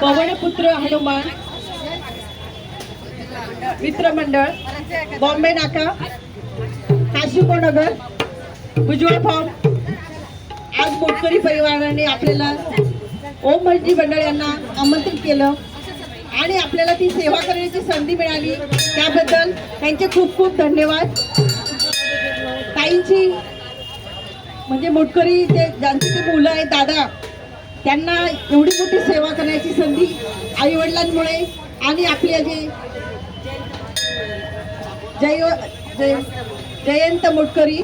पवनपुत्र हनुमान मित्रमंडळ बॉम्बे नाका काशिको नगर उज्ज्वल फॉर्म. आज मोटकरी परिवाराने आपल्याला ओम भजनी मंडळ यांना आमंत्रित केलं आणि आपल्याला ती सेवा करण्याची संधी मिळाली. त्याबद्दल त्यांचे खूप खूप धन्यवाद. ताईंची म्हणजे मोटकरी ते ज्यांची ती मुलं आहेत दादा त्यांना एवढी मोठी सेवा करण्याची संधी आईवडिलांमुळे आणि आपले जे जय जय जयंत मोटकरी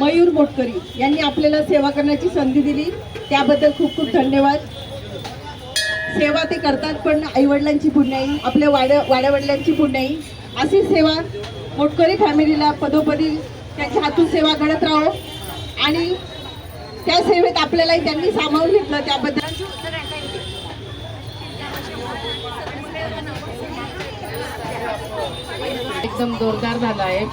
मयूर मोटकरी यांनी आपल्याला सेवा करण्याची संधी दिली. त्याबद्दल खूप खूप धन्यवाद. सेवा ते करतात पण आईवडिलांची पुण्याई आपल्या वाड्या वाड्यावडिलांची पुण्याई अशी सेवा मोटकरी फॅमिलीला पदोपदी त्यांच्या हातून सेवा घडत राहो. आणि त्या सेवेत आपल्यालाही त्यांनी सामावून घेतलं त्याबद्दल. एकदम जोरदार झाला आहे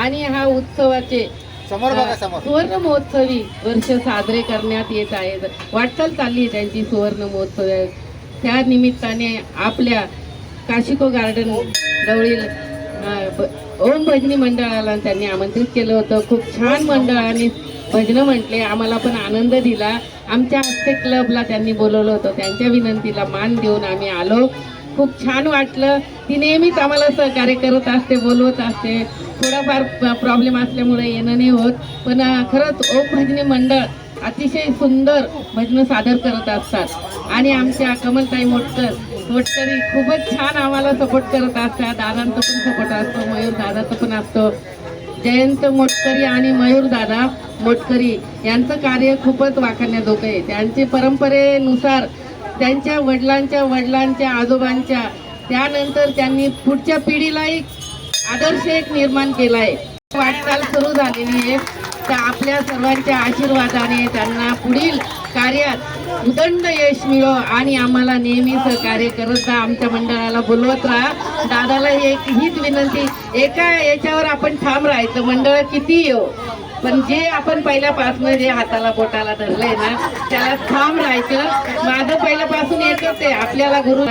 आणि हा उत्सवाचे समोर बघा समोर. सुवर्ण महोत्सवी वर्ष साजरे करण्यात येत आहेत. वाटचाल चालली आहे त्यांची सुवर्ण महोत्सव त्या निमित्ताने आपल्या काशिको गार्डन जवळील ओम भजनी मंडळाला त्यांनी आमंत्रित केलं होतं. खूप छान मंडळाने भजनं म्हटले. आम्हाला पण आनंद दिला. आमच्या हस्ते क्लबला त्यांनी बोलवलं होतं. त्यांच्या विनंतीला मान देऊन आम्ही आलो. खूप छान वाटलं. ती नेहमीच आम्हाला सहकार्य करत असते बोलवत असते. थोडाफार प्रॉब्लेम असल्यामुळे येणं नाही होत. पण खरंच ओम भजनी मंडळ अतिशय सुंदर भजनं सादर करत असतात. आणि आमच्या कमलताई मोटकर मोटकरी खूपच छान आम्हाला सपोर्ट करत असतात. दादांचा पण सपोर्ट असतो मयूर दादाचा पण असतो. जयंत मोटकरी आणि मयूर दादा मोटकरी यांचं कार्य खूपच वाखाणण्याजोगं आहे. त्यांची परंपरेनुसार त्यांच्या वडिलांच्या वडिलांच्या आजोबांच्या त्यानंतर त्यांनी पुढच्या पिढीला एक आदर्श एक निर्माण केलाय. वाटचाल सुरू झालेली आहे. तर आपल्या सर्वांच्या आशीर्वादाने त्यांना पुढील कार्यात उदंड यश मिळो आणि आम्हाला नेहमी सहकार्य करत जा आमच्या मंडळाला बोलवत राहा. दादाला एक हीच विनंती एका याच्यावर आपण ठाम राहायचं. मंडळ किती येऊ पण जे आपण पहिल्यापासून जे हाताला बोटाला धरलंय ना त्याला ठाम राहायचं. माझं पहिल्यापासून एकच आहे आपल्याला गुरु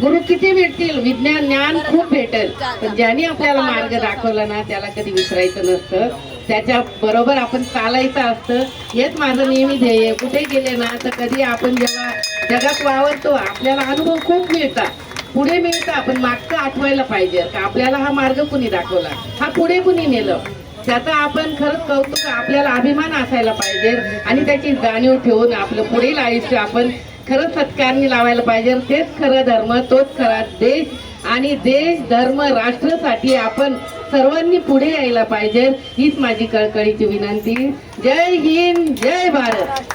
गुरु किती भेटतील? विज्ञान ज्ञान खूप भेटेल. पण ज्याने आपल्याला मार्ग दाखवला ना त्याला कधी विसरायचं नसतं. त्याच्या बरोबर आपण चालायचं असतं. हेच माझं नेहमी ध्येय. कुठे गेले ना तर कधी आपण जेव्हा जगात वावरतो आपल्याला अनुभव खूप मिळतात. पुढे मिळतं पण मागचं आठवायला पाहिजे. का आपल्याला हा मार्ग कुणी दाखवला? हा पुढे कुणी नेलं? त्याचा आपण खरंच कौतुक आपल्याला अभिमान असायला पाहिजे. आणि त्याची जाणीव ठेवून आपलं पुढील आयुष्य आपण खरंच सत्कारणी लावायला पाहिजे. तेच खरं धर्म तोच खरा देश. आणि देश धर्म राष्ट्रासाठी आपण सर्वांनी पुढे यायला पाहिजे हीच माझी कळकळीची विनंती. जय हिंद जय भारत.